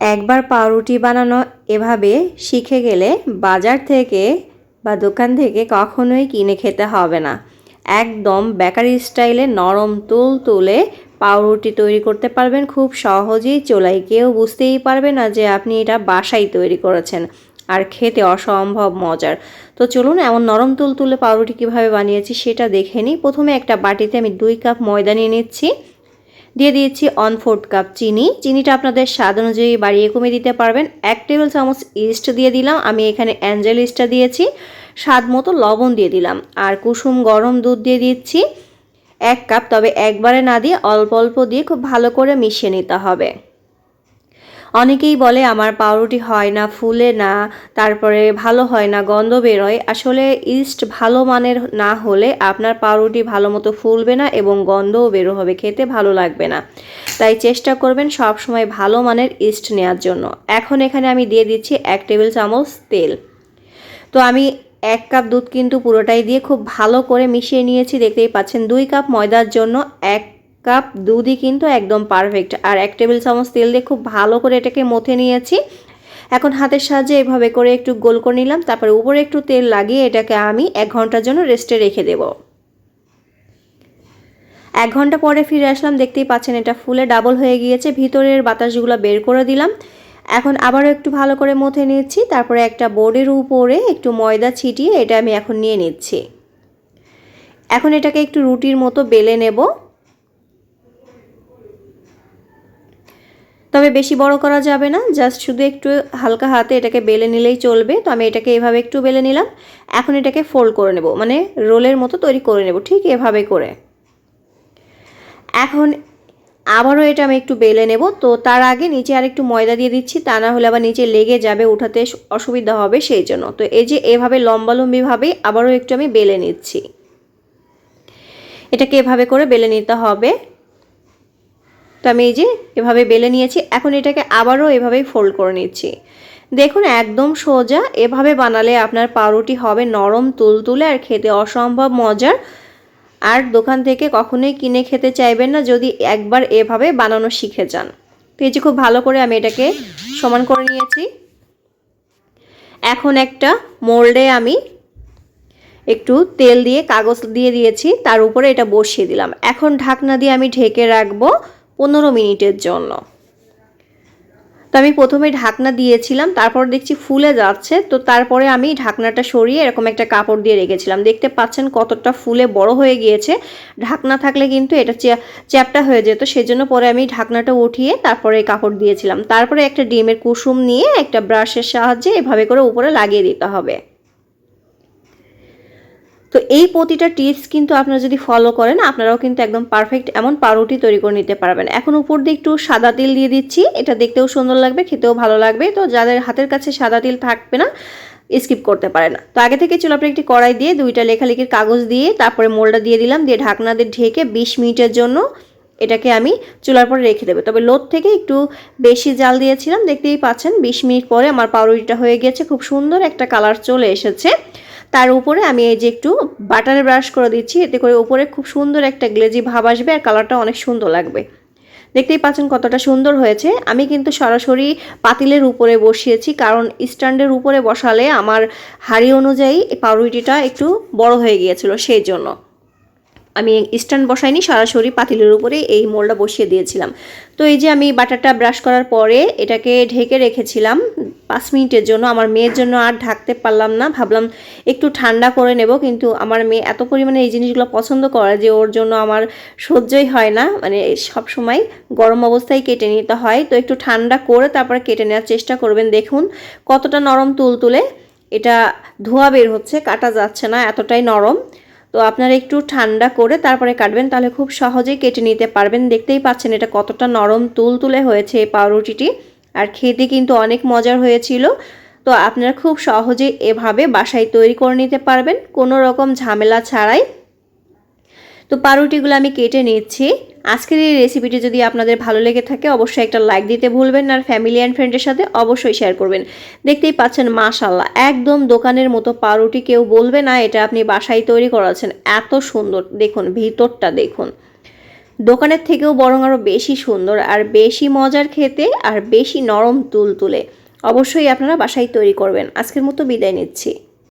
একবার পাউরুটি বানানো এভাবে শিখে গেলে বাজার থেকে বা দোকান থেকে কখনোই কিনে খেতে হবে না। একদম বেকারি স্টাইলে নরম তুল তুলে পাউরুটি তৈরি করতে পারবেন। খুব সহজেই চোলাই। কেউ বুঝতেই পারবে না যে আপনি এটা বাসায় তৈরি করেছেন আর খেতে অসম্ভব মজার। তো চলুন এমন নরম তুল তুলে পাউরুটি কীভাবে বানিয়েছি সেটা দেখে নিই। প্রথমে একটা বাটিতে আমি দুই কাপ ময়দা নিয়ে নিচ্ছি। দিয়ে দিয়েছি ওয়ান ফোর্থ কাপ চিনি। চিনিটা আপনাদের স্বাদ অনুযায়ী বাড়িয়ে কমিয়ে দিতে পারবেন। এক টেবিল চামচ ইস্ট দিয়ে দিলাম। আমি এখানে অ্যাঞ্জেল ইস্টটা দিয়েছি। স্বাদ মতো লবণ দিয়ে দিলাম। আর কুসুম গরম দুধ দিয়ে দিচ্ছি। এক কাপ তবে একবারে না দিয়ে অল্প অল্প দিয়ে খুব ভালো করে মিশিয়ে নিতে হবে। অনেকেই বলে আমার পাউরুটি হয় না, ফুলে না, তারপরে ভালো হয় না, গন্ধ বেরোয়। আসলে ইস্ট ভালো মানের না হলে আপনার পাউরুটি ভালো মতো ফুলবে না এবং গন্ধও বেরো হবে, খেতে ভালো লাগবে না। তাই চেষ্টা করবেন সব সময় ভালো মানের ইস্ট নেওয়ার জন্য। এখন এখানে আমি দিয়ে দিচ্ছি এক টেবিল চামচ তেল। তো আমি এক কাপ দুধ কিন্তু পুরোটাই দিয়ে খুব ভালো করে মিশিয়ে নিয়েছি, দেখতেই পাচ্ছেন। দুই কাপ ময়দার জন্য এক কাপ, দুধই কিন্তু একদম পারফেক্ট আর এক টেবিল চামচ তেল দিয়ে খুব ভালো করে এটাকে মথে নিয়েছি। এখন হাতের সাহায্যে এভাবে করে একটু গোল করে নিলাম, তারপরে উপরে একটু তেল লাগিয়ে এটাকে আমি এক ঘণ্টার জন্য রেস্টে রেখে দেব। এক ঘণ্টা পরে ফিরে আসলাম, দেখতেই পাচ্ছেন এটা ফুলে ডাবল হয়ে গিয়েছে, ভিতরের বাতাসগুলো বের করে দিলাম। এখন আবারও একটু ভালো করে মথে নিচ্ছি, তারপরে একটা বোর্ডের উপরে একটু ময়দা ছিটিয়ে এটা আমি এখন নিয়ে নিচ্ছি। এখন এটাকে একটু রুটির মতো বেলে নেব। তবে বেশি বড় করা যাবে না জাস্ট শুধু একটু হালকা হাতে এটাকে বেলে নিলেই চলবে। তো আমি এটাকে এভাবে একটু বেলে নিলাম। এখন এটাকে ফোল্ড করে নেব মানে রোলের মতো তৈরি করে নেব, ঠিক এভাবে করে। এখন আবারও এটা আমি একটু বেলে নেব। তো তার আগে নিচে আর একটু ময়দা দিয়ে দিচ্ছি, তা না হলে আবার নিচে লেগে যাবে, উঠাতে অসুবিধা হবে সেই জন্য। তো এই যে এভাবে লম্বালম্বিভাবে আবারও একটু আমি বেলে নিচ্ছি। এটাকে এভাবে করে বেলে নিতে হবে। তো আমি এই যে এভাবে বেলে নিয়েছি, এখন এটাকে আবারও এভাবেই ফোল্ড করে নিচ্ছি। দেখুন, একদম সোজা, এভাবে বানালে আপনার পাউরুটি হবে নরম, তুলতুলে আর খেতে অসম্ভব মজার। আর দোকান থেকে কখনোই কিনে খেতে চাইবেন না যদি একবার এভাবে বানানো শিখে যান। তো এই যে খুব ভালো করে আমি এটাকে সমান করে নিয়েছি। এখন একটা মোল্ডে আমি একটু তেল দিয়ে কাগজ দিয়ে দিয়েছি, তার উপরে এটা বসিয়ে দিলাম। এখন ঢাকনা দিয়ে আমি ঢেকে রাখব। পনেরো মিনিটের জন্য। তো আমি প্রথমে ঢাকনা দিয়েছিলাম, তারপর দেখছি ফুলে যাচ্ছে, তো তারপরে আমি ঢাকনাটা সরিয়ে এরকম একটা কাপড় দিয়ে রেখেছিলাম। দেখতে পাচ্ছেন কতটা ফুলে বড় হয়ে গিয়েছে। ঢাকনা থাকলে কিন্তু এটা চ্যাপটা হয়ে যেত, সেজন্য পরে আমি ঢাকনাটা উঠিয়ে তারপরে কাপড় দিয়েছিলাম। তারপরে একটা ডিমের কুসুম নিয়ে একটা ব্রাশের সাহায্যে এভাবে করে উপরে লাগিয়ে দিতে হবে। তো এই প্রতিটা টিপস কিন্তু আপনারা যদি ফলো করেন, আপনারাও কিন্তু একদম পারফেক্ট এমন পাউরুটি তৈরি করে নিতে পারবেন। এখন উপর দিয়ে একটু সাদা তিল দিয়ে দিচ্ছি, এটা দেখতেও সুন্দর লাগবে, খেতেও ভালো লাগবে। তো যাদের হাতের কাছে সাদা তিল থাকবে না স্কিপ করতে পারে না তো আগে থেকে চুলাপরে একটি কড়াই দিয়ে দুইটা লেখালেখির কাগজ দিয়ে তারপরে মোলটা দিয়ে দিলাম, দিয়ে ঢাকনা দিয়ে ঢেকে বিশ মিনিটের জন্য এটাকে আমি চুলার পরে রেখে দেবো। তবে লোদ থেকে একটু বেশি জাল দিয়েছিলাম, দেখতেই পাচ্ছেন, বিশ মিনিট পরে আমার পাউরুটিটা হয়ে গেছে, খুব সুন্দর একটা কালার চলে এসেছে। তার উপরে আমি এই যে একটু বাটারে ব্রাশ করে দিচ্ছি, এতে করে উপরে খুব সুন্দর একটা গ্লেজি ভাব আসবে আর কালারটা অনেক সুন্দর লাগবে। দেখতেই পাচ্ছেন কতটা সুন্দর হয়েছে। আমি কিন্তু সরাসরি পাতিলের উপরে বসিয়েছি, কারণ স্ট্যান্ডের উপরে বসালে আমার হাড়ি অনুযায়ী পাউরুটিটা একটু বড় হয়ে গিয়েছিল, সেই জন্য। আমি স্ট্যান্ড বসাইনি, সরাসরি পাতিলের উপরে এই মোলটা বসিয়ে দিয়েছিলাম। তো এই যে আমি বাটারটা ব্রাশ করার পরে এটাকে ঢেকে রেখেছিলাম, পাঁচ মিনিটের জন্য। আমার মেয়ের জন্য আর ঢাকতে পারলাম না, ভাবলাম একটু ঠান্ডা করে নেব, কিন্তু আমার মেয়ে এত পরিমাণে এই জিনিসগুলো পছন্দ করে যে ওর জন্য আমার সহ্যই হয় না। মানে সব সময় গরম অবস্থায় কেটে নিতে হয়। তো একটু ঠান্ডা করে তারপরে কেটে নেওয়ার চেষ্টা করবেন। দেখুন কতটা নরম তুলতুলে। এটা ধোয়া বের হচ্ছে, কাটা যাচ্ছে না, এতটাই নরম। তো আপনারা একটু ঠান্ডা করে তারপরে কাটবেন, তাহলে খুব সহজেই কেটে নিতে পারবেন। দেখতেই পাচ্ছেন এটা কতটা নরম তুল তুলে হয়েছে এই পাউরুটিটি। আর খেতে কিন্তু অনেক মজার হয়েছিল। তো আপনারা খুব সহজে এভাবে বাসায় তৈরি করে নিতে পারবেন। কোনো রকম ঝামেলা ছাড়াই তো পাউরুটিগুলো আমি কেটে নিচ্ছি। আজকের এই রেসিপিটি যদি আপনাদের ভালো লেগে থাকে, অবশ্যই একটা লাইক দিতে ভুলবেন আর ফ্যামিলি অ্যান্ড ফ্রেন্ডের সাথে অবশ্যই শেয়ার করবেন। দেখতেই পাচ্ছেন মাশাল্লাহ একদম দোকানের মতো পাউরুটি কেউ বলবে না, এটা আপনি বাসায় তৈরি করাচ্ছেন। এত সুন্দর, দেখুন, ভিতরটা দেখুন। দোকানের থেকেও বরং আরও বেশি সুন্দর, আর বেশি মজার খেতে, আর বেশি নরম তুল তুলে অবশ্যই আপনারা বাসায় তৈরি করবেন। আজকের মতো বিদায় নিচ্ছি।